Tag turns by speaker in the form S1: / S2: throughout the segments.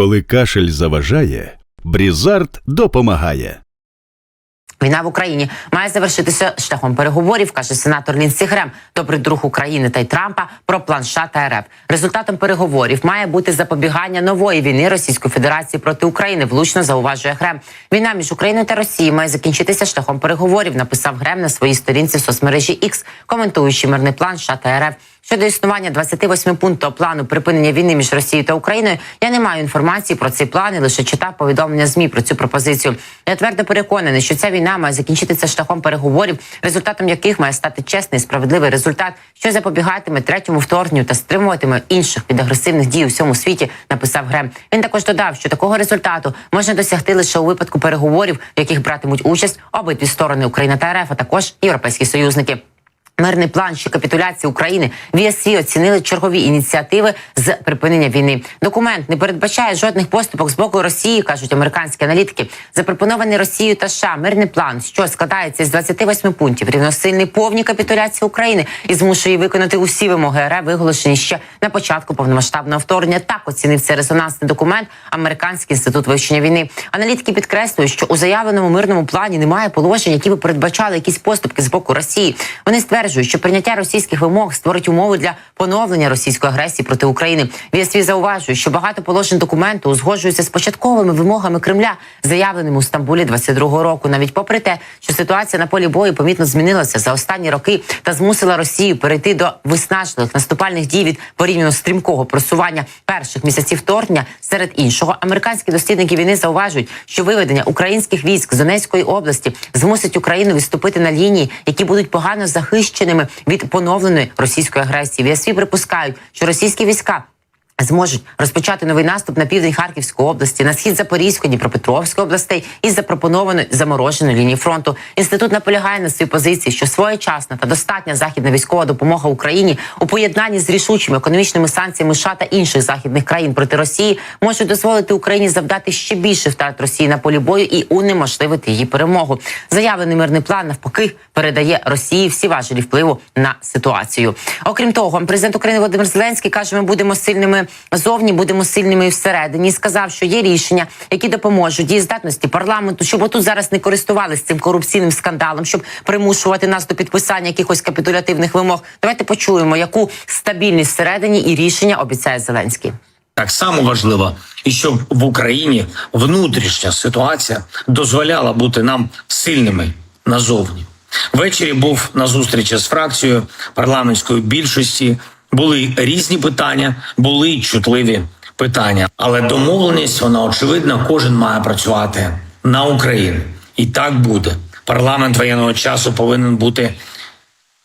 S1: Коли кашель заважає, Брізард допомагає.
S2: Війна в Україні має завершитися шляхом переговорів, каже сенатор Лінсі Грем, добрий друг України та й Трампа про план США та РФ. Результатом переговорів має бути запобігання нової війни Російської Федерації проти України. Влучно зауважує Грем. Війна між Україною та Росією має закінчитися шляхом переговорів. Написав Грем на своїй сторінці в соцмережі X, коментуючи мирний план США та РФ. Щодо існування 28 пункту плану припинення війни між Росією та Україною, я не маю інформації про цей план і лише читав повідомлення змі про цю пропозицію. Я твердо переконаний, що ця війна має закінчитися шляхом переговорів, результатом яких має стати чесний і справедливий результат, що запобігатиме третьому вторгненню та стримуватиме інших від агресивних дій у всьому світі. Написав Грем. Він також додав, що такого результату можна досягти лише у випадку переговорів, в яких братимуть участь обидві сторони Україна та РФ, а також європейські союзники. Мирний план ще капітуляції України в ЄСВ оцінили чергові ініціативи з припинення війни. Документ не передбачає жодних поступок з боку Росії, кажуть американські аналітики. Запропонований Росією та США мирний план, що складається з 28 пунктів, рівносильний повній капітуляції України і змушує виконати усі вимоги РФ, виголошені ще на початку повномасштабного вторгнення. Так оцінив цей резонансний документ Американський інститут вивчення війни. Аналітики підкреслюють, що у заявленому мирному плані немає положень, які би передбачали якісь поступки з боку Росії. Вони стверджують, що прийняття російських вимог створить умови для поновлення російської агресії проти України. ВСВ зауважує, що багато положень документу узгоджуються з початковими вимогами Кремля, заявленими у Стамбулі 22-го року. Навіть попри те, що ситуація на полі бою помітно змінилася за останні роки та змусила Росію перейти до виснажливих наступальних дій від порівняно стрімкого просування перших місяців вторгнення. Серед іншого, американські дослідники війни зауважують, що виведення українських військ з Донецької області змусить Україну відступити на лінії, які будуть погано захищеними від поновленої російської агресії. ВСВ припускають, що російські війська. Зможуть розпочати новий наступ на південь Харківської області, на схід Запорізької, Дніпропетровської областей із запропонованої замороженої лінії фронту. Інститут наполягає на своїй позиції, що своєчасна та достатня західна військова допомога Україні у поєднанні з рішучими економічними санкціями США та інших західних країн проти Росії може дозволити Україні завдати ще більше втрат Росії на полі бою і унеможливити її перемогу. Заявлений мирний план навпаки передає Росії всі важелі впливу на ситуацію. Окрім того, президент України Володимир Зеленський каже, ми будемо сильними зовні, будемо сильними і всередині. І сказав, що є рішення, які допоможуть дієздатності парламенту, щоб отут зараз не користувалися цим корупційним скандалом, щоб примушувати нас до підписання якихось капітулятивних вимог. Давайте почуємо, яку стабільність всередині і рішення обіцяє Зеленський.
S3: Так само важливо, і щоб в Україні внутрішня ситуація дозволяла бути нам сильними назовні. Ввечері був на зустрічі з фракцією парламентської більшості. Були різні питання, були чутливі питання, але домовленість вона очевидна. Кожен має працювати на Україну, і так буде. Парламент воєнного часу повинен бути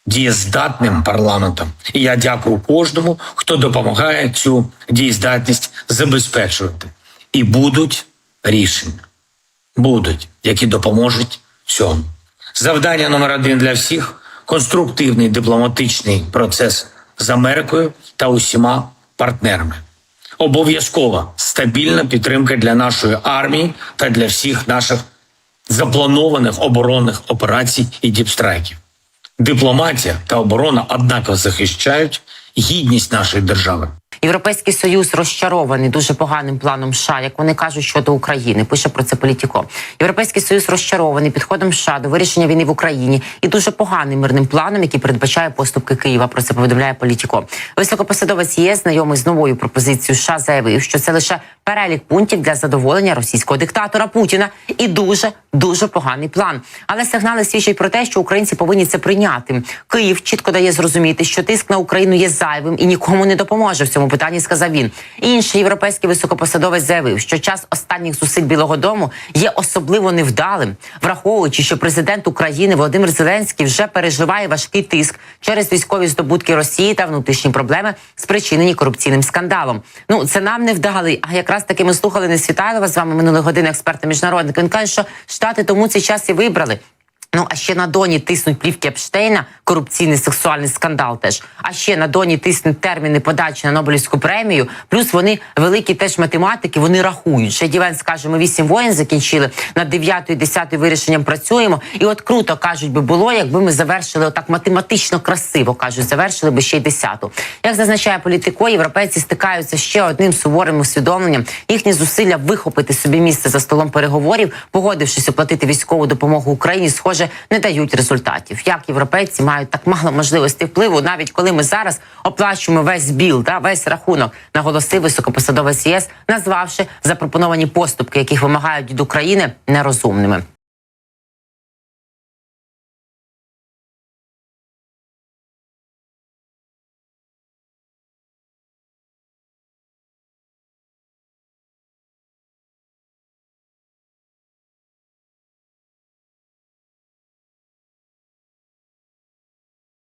S3: дієздатним парламентом. І я дякую кожному, хто допомагає цю дієздатність забезпечувати. І будуть рішення, будуть, які допоможуть цьому. Завдання номер один для всіх конструктивний дипломатичний процес з Америкою та усіма партнерами. Обов'язкова стабільна підтримка для нашої армії та для всіх наших запланованих оборонних операцій і діпстрайків. Дипломатія та оборона однаково захищають гідність нашої держави.
S2: Європейський союз розчарований дуже поганим планом США, як вони кажуть щодо України. Пише про це політіко. Європейський союз розчарований підходом США до вирішення війни в Україні і дуже поганим мирним планом, який передбачає поступки Києва. Про це повідомляє політіко. Високопосадовець ЄС, знайомий з новою пропозицією США, заявив, що це лише перелік пунктів для задоволення російського диктатора Путіна і дуже дуже поганий план. Але сигнали свідчать про те, що українці повинні це прийняти. Київ чітко дає зрозуміти, що тиск на Україну є зайвим і нікому не допоможе в цьому питанні. Сказав він. Інший європейський високопосадовець заявив, що час останніх зусиль Білого Дому є особливо невдалим, враховуючи, що президент України Володимир Зеленський вже переживає важкий тиск через військові здобутки Росії та внутрішні проблеми, спричинені корупційним скандалом. Ну це нам не вдали. А якраз таки ми слухали не Несвітайлова з вами минулої години експерта міжнародника. Він каже, що штати тому цей час і вибрали. Ну а ще на доні тиснуть плівки Епштейна, корупційний сексуальний скандал. Теж а ще на доні тиснуть терміни подачі на Нобелівську премію. Плюс вони великі теж математики. Вони рахують. Ще Дівен скаже, ми вісім воєн закінчили на 9 і 10 вирішенням працюємо. І от круто кажуть би було, якби ми завершили отак математично красиво. кажуть, завершили би ще й 10-ту. Як зазначає політико, європейці стикаються ще одним суворим усвідомленням. Їхні зусилля вихопити собі місце за столом переговорів, погодившись оплатити військову допомогу Україні, схоже, не дають результатів. Як європейці мають так мало можливостей впливу, навіть коли ми зараз оплачуємо весь біл, да, весь рахунок, наголосив високопосадовець ЄС, назвавши запропоновані поступки, яких вимагають від України, нерозумними.